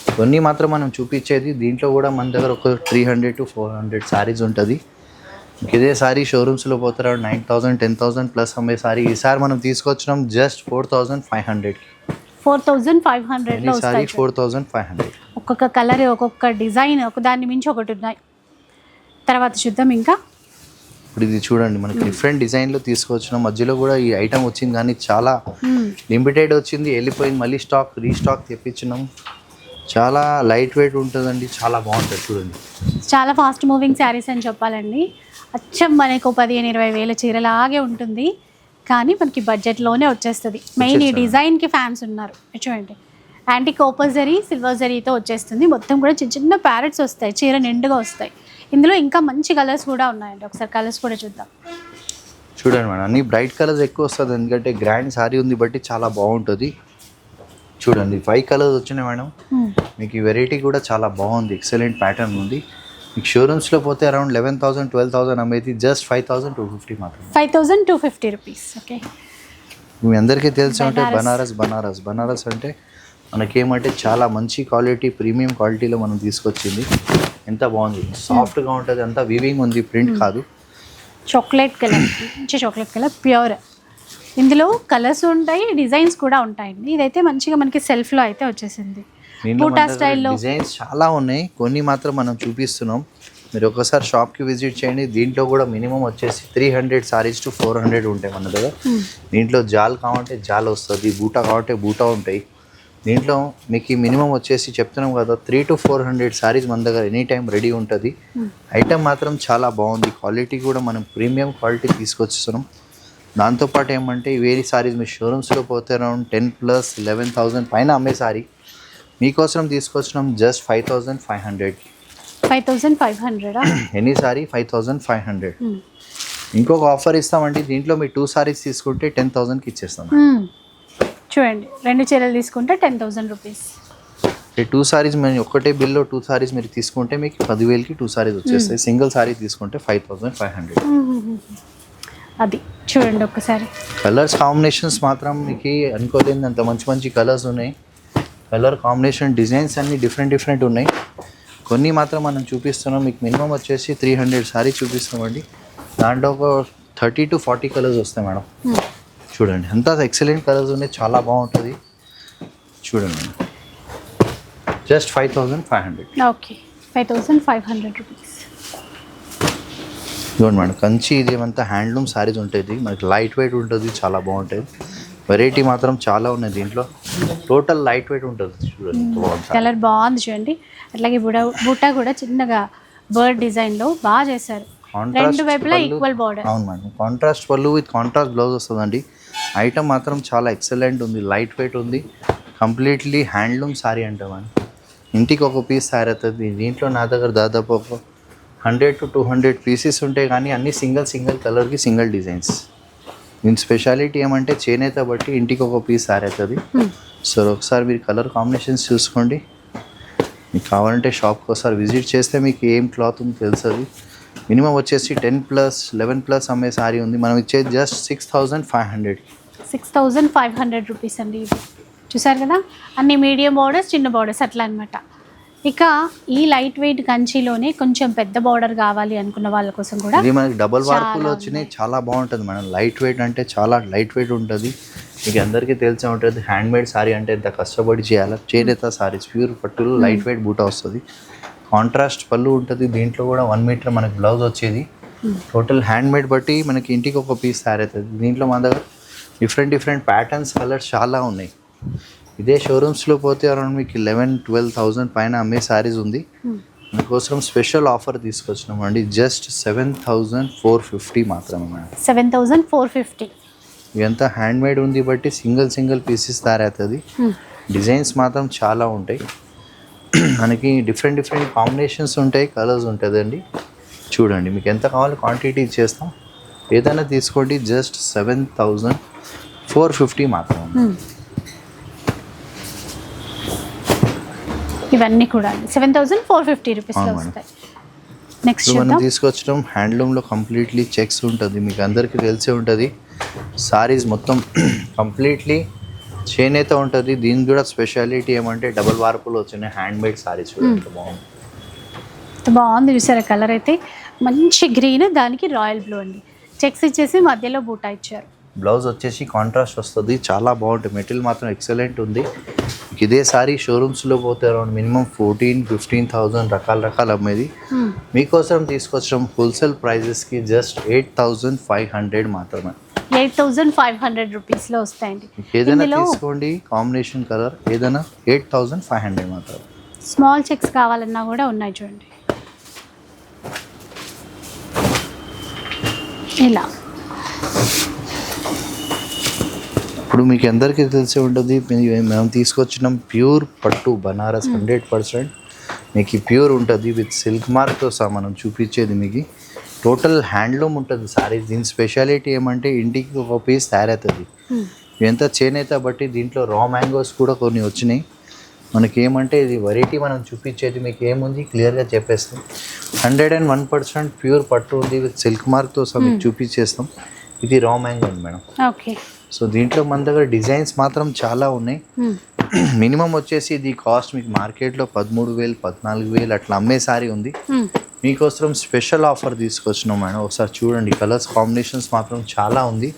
Speaker 1: Hmm.
Speaker 2: కొన్ని మాత్రం మనం చూపించేది దీంట్లో కూడా మన దగ్గర ఒక three hundred to four hundred saris ఉంటుంది. ఇదే సారీ షోరూమ్స్లో పోతారా? Nine thousand ten thousand plus అమ్మే సారీ ఈసారి మనం తీసుకొచ్చినాం జస్ట్ ఫోర్ థౌసండ్ ఫైవ్ హండ్రెడ్కి
Speaker 1: ఫోర్ థౌజండ్ ఫైవ్ హండ్రెడ్లో
Speaker 2: ఈ sari. Four thousand five hundred
Speaker 1: ఒక్కొక్క కలర్ ఒక్కొక్క డిజైన్ ఒక దాన్ని మించి ఒకటి ఉన్నాయి. తర్వాత చూద్దాం ఇంకా.
Speaker 2: ఇప్పుడు ఇది చూడండి మనకి డిఫరెంట్ డిజైన్లో తీసుకొచ్చిన. మధ్యలో కూడా ఈ ఐటమ్ వచ్చింది కానీ చాలా. లిమిటెడ్ వచ్చింది వెళ్ళిపోయింది. మళ్ళీ స్టాక్ రీస్టాక్ తెప్పించినాం. చాలా లైట్ వెయిట్ ఉంటుందండి చాలా బాగుంటుంది చూడండి.
Speaker 1: చాలా ఫాస్ట్ మూవింగ్ శారీస్ అని చెప్పాలండి. అచ్చం మనకు పదిహేను ఇరవై వేల చీరలాగే ఉంటుంది. కానీ మనకి బడ్జెట్లోనే వచ్చేస్తుంది. మెయిన్ ఈ. డిజైన్కి ఫ్యాన్స్ ఉన్నారు. చూడండి. యాంటీ కోపర్ జరీ సిల్వర్ జరీతో వచ్చేస్తుంది. మొత్తం కూడా చిన్న చిన్న ప్యారెట్స్ వస్తాయి. చీర నిండుగా వస్తాయి. ఇందులో ఇంకా మంచి కలర్స్ కూడా ఉన్నాయండి. ఒకసారి కలర్స్ కూడా చూద్దాం.
Speaker 2: చూడండి మేడం అన్ని బ్రైట్ కలర్స్ ఎక్కువ వస్తుంది. ఎందుకంటే గ్రాండ్ సారీ ఉంది బట్టి చాలా బాగుంటుంది. చూడండి ఫైవ్ కలర్స్ వచ్చినాయి మేడం. మీకు ఈ వెరైటీ కూడా చాలా బాగుంది ఎక్సలెంట్ ప్యాటర్న్ ఉంది. మీకు షోరూమ్స్లో పోతే around eleven thousand twelve thousand అమ్మేది just five thousand two fifty మాత్రం
Speaker 1: five thousand two fifty rupees okay
Speaker 2: మీ అందరికీ తెలిసి ఉంటే
Speaker 1: బనారస్.
Speaker 2: బనారస్ బనారస్ బనారస్ అంటే మనకేమంటే చాలా మంచి క్వాలిటీ ప్రీమియం క్వాలిటీలో మనం తీసుకొచ్చింది. ఎంత బాగుంది. సాఫ్ట్గా ఉంటుంది అంతా వివింగ్ ఉంది ప్రింట్ కాదు.
Speaker 1: చాక్లెట్ కలర్ మంచి చాక్లెట్ కలర్ ప్యూర్ ఇందులో కలర్స్ ఉంటాయి డిజైన్స్ కూడా ఉంటాయండి. ఇదైతే మంచిగా మనకి సెల్ఫ్లో అయితే వచ్చేసింది. బూటా స్టైల్లో
Speaker 2: డిజైన్స్ చాలా ఉన్నాయి. కొన్ని మాత్రం మనం చూపిస్తున్నాం. మీరు ఒకసారి షాప్కి విజిట్ చేయండి. దీంట్లో కూడా మినిమం వచ్చేసి three hundred saris to four hundred ఉంటాయి మన దగ్గర. దీంట్లో జాల్ కావాలంటే జాల్ వస్తుంది బూటా కావాలంటే బూటా ఉంటాయి. దీంట్లో మీకు ఈ మినిమం వచ్చేసి చెప్తున్నాం కదా three to four hundred saris మన దగ్గర ఎనీ టైం రెడీ ఉంటుంది. ఐటమ్ మాత్రం చాలా బాగుంది. క్వాలిటీ కూడా మనం ప్రీమియం క్వాలిటీ తీసుకొచ్చిస్తున్నాం. దాంతోపాటు ఏమంటే వేరే సారీస్ మీ షోరూమ్స్లో పోతే around ten plus eleven thousand పైన అమ్మే సారీ. మీకోసం తీసుకొచ్చినాం just five thousand five hundred.
Speaker 1: Five thousand five హండ్రెడా?
Speaker 2: Any sari five thousand five hundred. ఇంకొక ఆఫర్ ఇస్తామండి దీంట్లో మీరు టూ సారీస్ తీసుకుంటే టెన్ థౌజండ్కి ఇచ్చేస్తాం.
Speaker 1: చూడండి రెండు చీరలు తీసుకుంటే ten thousand rupees.
Speaker 2: Two saris మీరు ఒకటే బిల్లో టూ సారీస్ మీరు తీసుకుంటే మీకు పదివేలకి టూ సారీస్ వచ్చేస్తాయి. సింగిల్ సారీ తీసుకుంటే ఫైవ్ థౌజండ్ ఫైవ్ హండ్రెడ్.
Speaker 1: అది. చూడండి ఒక్కసారి.
Speaker 2: కలర్స్ కాంబినేషన్స్ మాత్రం మీకు అనుకోలేదు అంత మంచి మంచి కలర్స్ ఉన్నాయి. కలర్ కాంబినేషన్ డిజైన్స్ అన్ని డిఫరెంట్ డిఫరెంట్ ఉన్నాయి. కొన్ని మాత్రం మనం చూపిస్తున్నాం. మీకు మినిమం వచ్చేసి త్రీ హండ్రెడ్ సారీ చూపిస్తామండి దాంట్లో ఒక థర్టీ టు ఫార్టీ కలర్స్ వస్తాయి మేడం. చూడండి. ఎంత ఎక్సలెంట్ కలర్స్ ఉన్నాయి. చాలా బాగుంటుంది. చూడండి just five thousand five hundred
Speaker 1: okay. Five thousand five hundred rupees
Speaker 2: ఇదిగోండి మేడం కంచి ఇది అంతా హ్యాండ్లూమ్ శారీస్ ఉంటుంది మనకి లైట్ వెయిట్ ఉంటుంది చాలా బాగుంటుంది వెరైటీ మాత్రం చాలా ఉన్నాయి దీంట్లో. టోటల్ లైట్ వెయిట్ ఉంటుంది చూడండి.
Speaker 1: కలర్ బాగుంది చూడండి. అట్లాగే బుడ బుట్ట కూడా చిన్నగా బర్డ్ డిజైన్లో బాగా చేశారు.
Speaker 2: Contrast
Speaker 1: రెండు వైపులా
Speaker 2: పళ్ళు-
Speaker 1: ఈక్వల్ బార్డర్
Speaker 2: అవును మేడం. కాంట్రాస్ట్ పళ్ళు విత్ కాంట్రాస్ట్ బ్లౌజ్ వస్తుందండి. ఐటమ్ మాత్రం చాలా ఎక్సలెంట్ ఉంది. లైట్ వెయిట్ ఉంది. కంప్లీట్లీ హ్యాండ్లూమ్ శారీ అంటామని ఇంటికి ఒక పీస్ శారీ అవుతుంది దీంట్లో నా దగ్గర దాదాపు ఒక hundred to two hundred pieces ఉంటాయి కానీ అన్ని సింగిల్ సింగిల్ కలర్కి సింగిల్ డిజైన్స్. దీని స్పెషాలిటీ ఏమంటే చేనేత బట్టి ఇంటికి ఒక పీస్ శారీ అవుతుంది సో ఒకసారి మీరు కలర్ కాంబినేషన్స్ చూసుకోండి. మీకు కావాలంటే షాప్కి ఒకసారి విజిట్ చేస్తే మీకు ఏం క్లాత్ ఉందో తెలుస్తుంది మినిమం వచ్చేసి టెన్ ప్లస్ లెవెన్ ప్లస్ అమ్మే సారీ ఉంది. మనం ఇచ్చేది just six thousand five hundred.
Speaker 1: Six thousand five hundred rupees అండి ఇది. చూసారు కదా? అన్ని మీడియం బార్డర్స్ చిన్న బార్డర్స్ అట్లా అనమాట ఇక ఈ లైట్ వెయిట్ కంచిలోనే కొంచెం పెద్ద బార్డర్ కావాలి అనుకున్న వాళ్ళ కోసం కూడా
Speaker 2: ఇది మనకి డబల్ వార్పులు వచ్చినాయి చాలా బాగుంటుంది మేడం. లైట్ వెయిట్ అంటే చాలా లైట్ వెయిట్ ఉంటుంది. మీకు అందరికీ తెలిసే ఉంటుంది. హ్యాండ్ మేడ్ సారీ అంటే ఎంత కష్టపడి చేయాలి. చేనేత సారీస్ ప్యూర్ పట్టులు లైట్ వెయిట్ బూటా వస్తుంది. కాంట్రాస్ట్ పళ్ళు ఉంటుంది. దీంట్లో కూడా వన్ మీటర్ మనకి బ్లౌజ్ వచ్చేది. టోటల్ హ్యాండ్ మేడ్ బట్టి మనకి ఇంటికి ఒక పీస్ సారీ అవుతుంది దీంట్లో మన దగ్గర డిఫరెంట్ డిఫరెంట్ ప్యాటర్న్స్ కలర్స్ చాలా ఉన్నాయి. ఇదే షోరూమ్స్లో పోతే అరౌండ్ మీకు లెవెన్ ట్వెల్వ్ థౌజండ్ పైన అమ్మే సారీస్ ఉంది. మీకోసం స్పెషల్ ఆఫర్ తీసుకొచ్చినాం అండి. Just seven thousand four fifty మాత్రమే madam.
Speaker 1: Seven thousand four fifty
Speaker 2: ఇదంతా హ్యాండ్ మేడ్ ఉంది బట్టి సింగిల్ సింగిల్ పీసెస్ తయారవుతుంది. డిజైన్స్ మాత్రం చాలా ఉంటాయి. మనకి డిఫరెంట్ డిఫరెంట్ కాంబినేషన్స్ ఉంటాయి కలర్స్ ఉంటుందండి. చూడండి మీకు ఎంత కావాలో క్వాంటిటీ ఇచ్చేస్తాం. ఏదైనా తీసుకోండి just seven thousand four fifty మాత్రం
Speaker 1: ఇవన్నీ కూడా సెవెన్ థౌజండ్ ఫోర్ ఫిఫ్టీ రూపీస్లో. వస్తాయి. నెక్స్ట్
Speaker 2: మనం తీసుకొచ్చడం హ్యాండ్లూమ్లో కంప్లీట్లీ చెక్స్ ఉంటుంది. మీకు అందరికీ తెలిసే ఉంటుంది. సారీస్ మొత్తం కంప్లీట్లీ చేనేత ఉంటుంది. దీనికి కూడా స్పెషాలిటీ ఏమంటే డబుల్ వార్పులు వచ్చినాయి హ్యాండ్ మేడ్ సారీస్ బాగుంది.
Speaker 1: బాగుంది చూసారా కలర్ అయితే? మంచి గ్రీన్ దానికి రాయల్ బ్లూ అండి. చెక్స్ ఇచ్చేసి మధ్యలో బూటా ఇచ్చారు.
Speaker 2: బ్లౌజ్ వచ్చేసి కాంట్రాస్ట్ వస్తుంది. చాలా బాగుంటుంది. మెటీరియల్ మాత్రం ఎక్సలెంట్ ఉంది. ఇదే సారీ షోరూమ్స్లో పోతే around minimum fourteen fifteen thousand రకాల రకాలు అమ్మేది.
Speaker 1: Hmm.
Speaker 2: మీకోసం తీసుకొచ్చిన wholesale ప్రైజెస్కి just eight thousand five hundred మాత్రమే.
Speaker 1: ఎయిట్ థౌజండ్ ఫైవ్ హండ్రెడ్ రూపీస్లో వస్తాయండి.
Speaker 2: ఏదైనా తీసుకోండి. కాంబినేషన్ కలర్ ఏదైనా ఎయిట్ థౌజండ్ ఫైవ్ హండ్రెడ్ మాత్రం
Speaker 1: స్మాల్ చెక్స్ కావాలన్నా కూడా ఉన్నాయి చూడండి. ఇలా.
Speaker 2: ఇప్పుడు మీకు అందరికీ తెలిసి ఉంటుంది మీ- మనం తీసుకొచ్చినాం ప్యూర్ పట్టు బనారస్ హండ్రెడ్ పర్సెంట్. మీకు ప్యూర్ ఉంటుంది విత్ సిల్క్ మార్క్తో సహా మనం చూపించేది మీకు. టోటల్ హ్యాండ్లూమ్ ఉంటుంది సారీ దీని స్పెషాలిటీ ఏమంటే ఇంటికి ఒక పీస్ తయారవుతుంది. ఇదంతా చేనేత బట్టి దీంట్లో రా మ్యాంగోస్ కూడా కొన్ని వచ్చినాయి. మనకి ఏమంటే ఇది వెరైటీ మనం చూపించేది మీకు ఏముంది క్లియర్గా చెప్పేస్తాం. Hundred and one percent pure పట్టు ఉంది విత్ సిల్క్ మార్క్తో సహా మీకు చూపించేస్తాం. ఇది raw mango madam.
Speaker 1: Okay.
Speaker 2: So దీంట్లో మన దగ్గర డిజైన్స్ మాత్రం చాలా ఉన్నాయి. మినిమం వచ్చేసి ఇది కాస్ట్ మీకు మార్కెట్లో పదమూడు వేలు పద్నాలుగు వేలు అట్లా అమ్మే సారీ ఉంది. మీకోసం స్పెషల్ ఆఫర్ తీసుకొచ్చినాం మేడం. ఒకసారి చూడండి కలర్స్ కాంబినేషన్స్ మాత్రం చాలా ఉంది.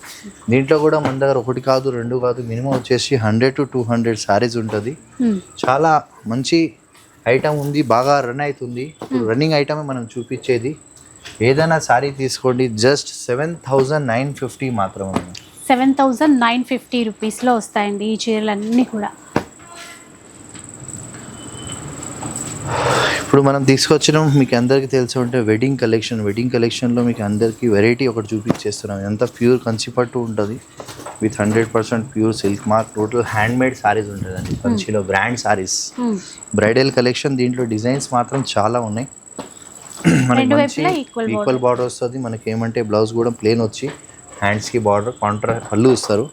Speaker 2: దీంట్లో కూడా మన దగ్గర ఒకటి కాదు రెండు కాదు మినిమం వచ్చేసి hundred to two hundred saris ఉంటుంది. చాలా మంచి ఐటమ్ ఉంది బాగా రన్ అవుతుంది. ఇప్పుడు రన్నింగ్ ఐటమే మనం చూపించేది. ఏదైనా సారీ తీసుకోండి just seven thousand nine fifty మాత్రమే
Speaker 1: సెవెన్ థౌజండ్ నైన్ ఫిఫ్టీ రూపీస్లో వస్తాయండి ఈ చీరలన్నీ కూడా.
Speaker 2: ఇప్పుడు మనం తీసుకొచ్చిన మీకు అందరికీ తెలిసి ఉంటే వెడ్డింగ్ కలెక్షన్ వెడ్డింగ్ కలెక్షన్లో మీకు అందరికీ వెరైటీ ఒకటి చూపించేస్తున్నాం. ఎంత ప్యూర్ కంచిపట్టు ఉంటుంది. With hundred percent pure silk mark total hand made saris ఉంటుందండి కంచిలో బ్రాండ్ సారీస్ బ్రైడల్ కలెక్షన్ దీంట్లో డిజైన్స్ మాత్రం చాలా ఉన్నాయి. మనకి మంచి ఈక్వల్ బార్డర్ వస్తుంది. మనకి ఏమంటే బ్లౌజ్ కూడా ప్లేన్ వచ్చి హ్యాండ్స్కి బార్డర్ కాంట్రా పళ్ళు ఇస్తారు.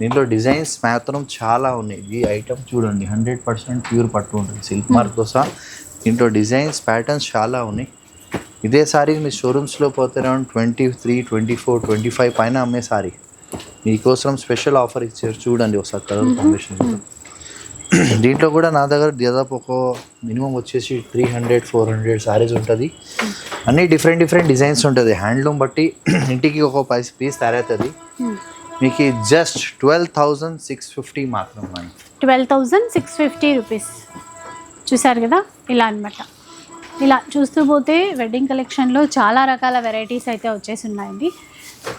Speaker 2: దీంట్లో డిజైన్స్ మాత్రం చాలా ఉన్నాయి. ఈ ఐటమ్ చూడండి హండ్రెడ్ పర్సెంట్ ప్యూర్ పట్టు ఉంటుంది. సిల్క్ మార్క్తో సహా దీంట్లో డిజైన్స్ ప్యాటర్న్స్ చాలా ఉన్నాయి. ఇదే సారీ మీ షోరూమ్స్లో పోతే around twenty three twenty four twenty five పైన అమ్మే సారీ మీకోసం స్పెషల్ ఆఫర్ ఇచ్చారు. చూడండి ఒకసారి కలర్ కాంబినేషన్ దీంట్లో కూడా నా దగ్గర దాదాపు ఒక మినిమం వచ్చేసి three hundred four hundred saris ఉంటుంది. అన్నీ డిఫరెంట్ డిఫరెంట్ డిజైన్స్ ఉంటుంది. హ్యాండ్లూమ్ బట్టి ఇంటికి ఒక పైస్ పీస్ తయారవుతుంది. మీకు just twelve thousand six fifty మాత్రం
Speaker 1: twelve thousand six fifty rupees చూసారు కదా? ఇలా అన్నమాట. ఇలా చూస్తూ పోతే వెడ్డింగ్ కలెక్షన్లో చాలా రకాల వెరైటీస్ అయితే వచ్చేసి ఉన్నాయండి.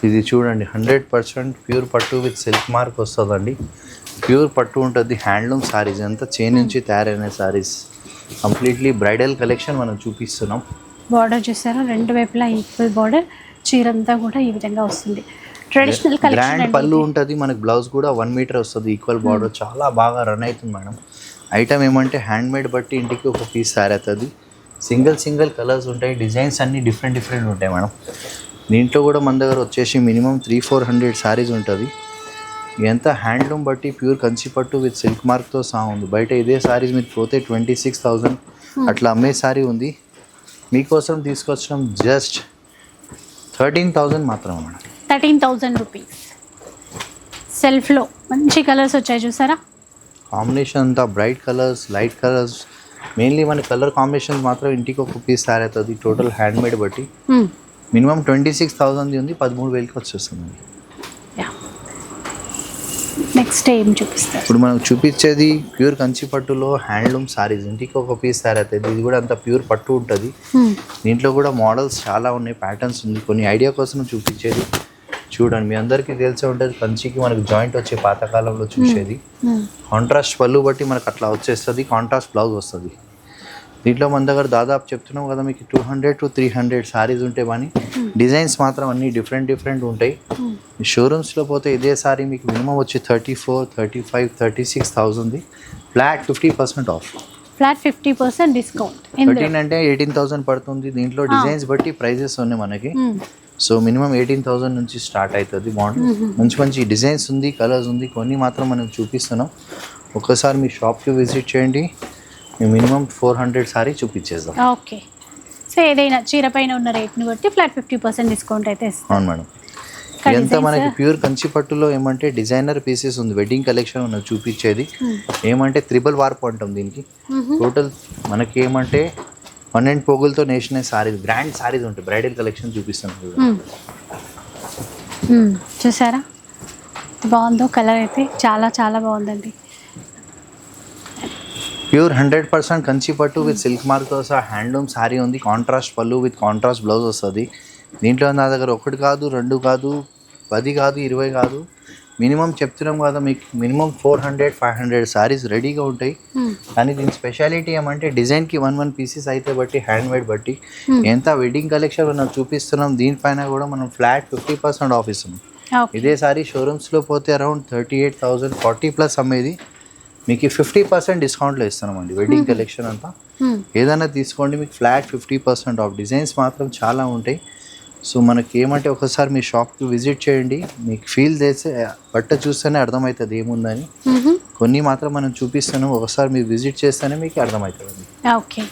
Speaker 2: ఇది చూడండి హండ్రెడ్ పర్సెంట్ ప్యూర్ పట్టు విత్ సిల్క్ మార్క్ వస్తుందండి. ప్యూర్ పట్టు ఉంటుంది హ్యాండ్లూమ్ సారీస్ అంతా చే నుంచి తయారైన సారీస్. కంప్లీట్లీ బ్రైడల్ కలెక్షన్ మనం చూపిస్తున్నాం.
Speaker 1: బార్డర్ చూసారా? రెండు వైపులా ఈక్వల్ బార్డర్ చీరంతా కూడా ఈ విధంగా వస్తుంది. ట్రెడిషనల్
Speaker 2: గ్రాండ్ పళ్ళు ఉంటుంది మనకి బ్లౌజ్ కూడా వన్ మీటర్ వస్తుంది ఈక్వల్ బార్డర్ చాలా బాగా రన్ అవుతుంది మేడం. ఐటమ్ ఏమంటే హ్యాండ్ మేడ్ బట్టి ఇంటికి ఒక పీస్ తయారవుతుంది సింగిల్ సింగిల్ కలర్స్ ఉంటాయి డిజైన్స్ అన్నీ డిఫరెంట్ డిఫరెంట్ ఉంటాయి మేడం. దీంట్లో కూడా మన దగ్గర వచ్చేసి minimum three four hundred saris ఉంటుంది. ఎంత హ్యాండ్లూమ్ బట్టి ప్యూర్ కంచి పట్టు విత్ సిల్క్ మార్క్తో సహా ఉంది. బయట ఇదే సారీస్ మీరు పోతే ట్వంటీ సిక్స్ థౌజండ్ అట్లా అమ్మే సారీ ఉంది. మీకోసం తీసుకొచ్చడం జస్ట్ థర్టీన్ థౌజండ్ మాత్రమే మేడం.
Speaker 1: Thirteen thousand rupees. సెల్ఫ్లో మంచి కలర్స్ వచ్చాయి చూసారా?
Speaker 2: కాంబినేషన్ అంతా bright colours light colours. Mainly మన కలర్ కాంబినేషన్ మాత్రం ఇంటికి ఒక పీస్ తయారవుతుంది టోటల్ హ్యాండ్ మేడ్ బట్టి. మినిమం ట్వంటీ సిక్స్ థౌసండ్ ఉంది పదమూడు వేలకి వచ్చేస్తుంది.
Speaker 1: నెక్స్ట్ ఏం చూపిస్తారు?
Speaker 2: ఇప్పుడు మనం చూపించేది ప్యూర్ కంచి పట్టులో హ్యాండ్లూమ్ సారీస్. ఇంటికి ఒక పీస్ తయారవుతుంది ఇది కూడా అంత ప్యూర్ పట్టు ఉంటుంది.
Speaker 1: Hmm.
Speaker 2: దీంట్లో కూడా మోడల్స్ చాలా ఉన్నాయి. ప్యాటర్న్స్ ఉంది. కొన్ని ఐడియా కోసం చూపించేది. చూడండి. మీ అందరికీ తెలిసే ఉంటుంది. కంచికి మనకు జాయింట్ వచ్చే పాతకాలంలో చూసేది.
Speaker 1: Hmm.
Speaker 2: కాంట్రాస్ట్ పళ్ళు బట్టి మనకు అట్లా వచ్చేస్తుంది. కాంట్రాస్ట్ బ్లౌజ్ వస్తుంది. దీంట్లో మన దగ్గర దాదాపు చెప్తున్నాం కదా మీకు two hundred to three hundred saris ఉంటాయి కానీ డిజైన్స్ మాత్రం అన్ని డిఫరెంట్ డిఫరెంట్ ఉంటాయి.
Speaker 1: Hmm.
Speaker 2: షోరూమ్స్లో పోతే ఇదే సారీ మీకు మినిమం వచ్చి thirty four thirty five thirty six thousand flat fifty percent off
Speaker 1: flat fifty percent discount
Speaker 2: thirteen అంటే ఎయిటీన్ థౌసండ్ పడుతుంది. దీంట్లో డిజైన్స్ బట్టి ప్రైజెస్ ఉన్నాయి మనకి.
Speaker 1: Hmm.
Speaker 2: So minimum eighteen thousand నుంచి స్టార్ట్ అవుతుంది మోడల్ మంచి మంచి డిజైన్స్ ఉంది కలర్స్ ఉంది. కొన్ని మాత్రం మనం చూపిస్తున్నాం. ఒక్కసారి మీ షాప్కి విజిట్ చేయండి. మినిమం ఫోర్ హండ్రెడ్ సారీ చూపించేద్దాం
Speaker 1: ఓకే. సో ఏదైనా చీర పైన ఉన్న రేట్ని బట్టి ఫ్లాట్ ఫిఫ్టీ పర్సెంట్ డిస్కౌంట్ అయితే ఇస్తాం.
Speaker 2: అవును మేడం.
Speaker 1: designs-
Speaker 2: మనకి ప్యూర్ కంచి పట్టులో ఏమంటే డిజైనర్ పీసెస్ ఉంది వెడ్డింగ్ కలెక్షన్ మనకు చూపించేది ఏమంటే త్రిబుల్ వార్ప్ అంటాం దీనికి. టోటల్ మనకి ఏమంటే పన్నెండు పోగులతో నేసిన సారీస్ గ్రాండ్ సారీస్ ఉంటాయి. బ్రైడల్ కలెక్షన్ చూడండి.
Speaker 1: మ్మ్. మ్మ్. చూసారా? ఎంత బాగుందో కలర్ అయితే చాలా చాలా బాగుందండి.
Speaker 2: ప్యూర్ హండ్రెడ్ పర్సెంట్ కంచి పట్టు విత్ సిల్క్ మార్క్తో సహా హ్యాండ్లూమ్ సారీ ఉంది. కాంట్రాస్ట్ పళ్ళు విత్ కాంట్రాస్ట్ బ్లౌజ్ వస్తుంది. దీంట్లో నా దగ్గర ఒకటి కాదు రెండు కాదు పది కాదు ఇరవై కాదు. మినిమం చెప్తున్నాం కదా మీకు minimum four hundred five hundred saris రెడీగా ఉంటాయి.
Speaker 1: మ్మ్.
Speaker 2: కానీ దీని స్పెషాలిటీ ఏమంటే డిజైన్కి వన్ వన్ పీసెస్ అయితే బట్టి హ్యాండ్ మేడ్ బట్టి ఎంత వెడ్డింగ్ కలెక్షన్ మనం చూపిస్తున్నాం. దీనిపైన కూడా మనం ఫ్లాట్ ఫిఫ్టీ పర్సెంట్ ఆఫ్ ఇస్తున్నాం. ఇదే సారీ షోరూమ్స్లో పోతే around thirty eight thousand forty plus అమ్మేది. మీకు ఫిఫ్టీ పర్సెంట్ డిస్కౌంట్లో ఇస్తున్నామండి. వెడ్డింగ్ కలెక్షన్ అంతా. ఏదైనా తీసుకోండి మీకు flat fifty percent off designs మాత్రం చాలా ఉంటాయి. సో మనకి ఏమంటే ఒకసారి మీ షాప్కి విజిట్ చేయండి. మీకు ఫీల్ చేస్తే బట్ట చూస్తేనే అర్థమవుతుంది ఏముందని. కొన్ని మాత్రం మనం చూపిస్తాను. ఒకసారి మీరు విజిట్ చేస్తేనే మీకు అర్థమవుతుంది
Speaker 1: ఓకే.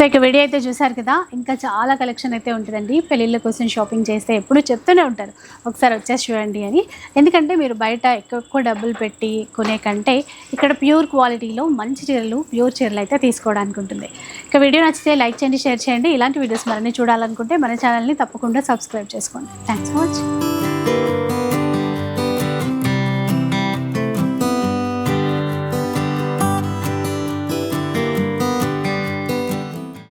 Speaker 1: సో ఇక వీడియో అయితే చూసారు కదా ఇంకా చాలా కలెక్షన్ అయితే ఉంటుందండి. పెళ్ళిళ్ళ కోసం షాపింగ్ చేస్తే ఎప్పుడు చెప్తూనే ఉంటారు. ఒకసారి వచ్చేసి చూడండి అని. ఎందుకంటే మీరు బయట ఎక్కువ ఎక్కువ డబ్బులు పెట్టి కొనే కంటే ఇక్కడ ప్యూర్ క్వాలిటీలో మంచి చీరలు ప్యూర్ చీరలు అయితే తీసుకోవడానికి ఉంటుంది. ఇక వీడియో నచ్చితే లైక్ చేయండి షేర్ చేయండి. ఇలాంటి వీడియోస్ మరిన్ని చూడాలనుకుంటే మన ఛానల్ని తప్పకుండా సబ్స్క్రైబ్ చేసుకోండి. Thanks for watching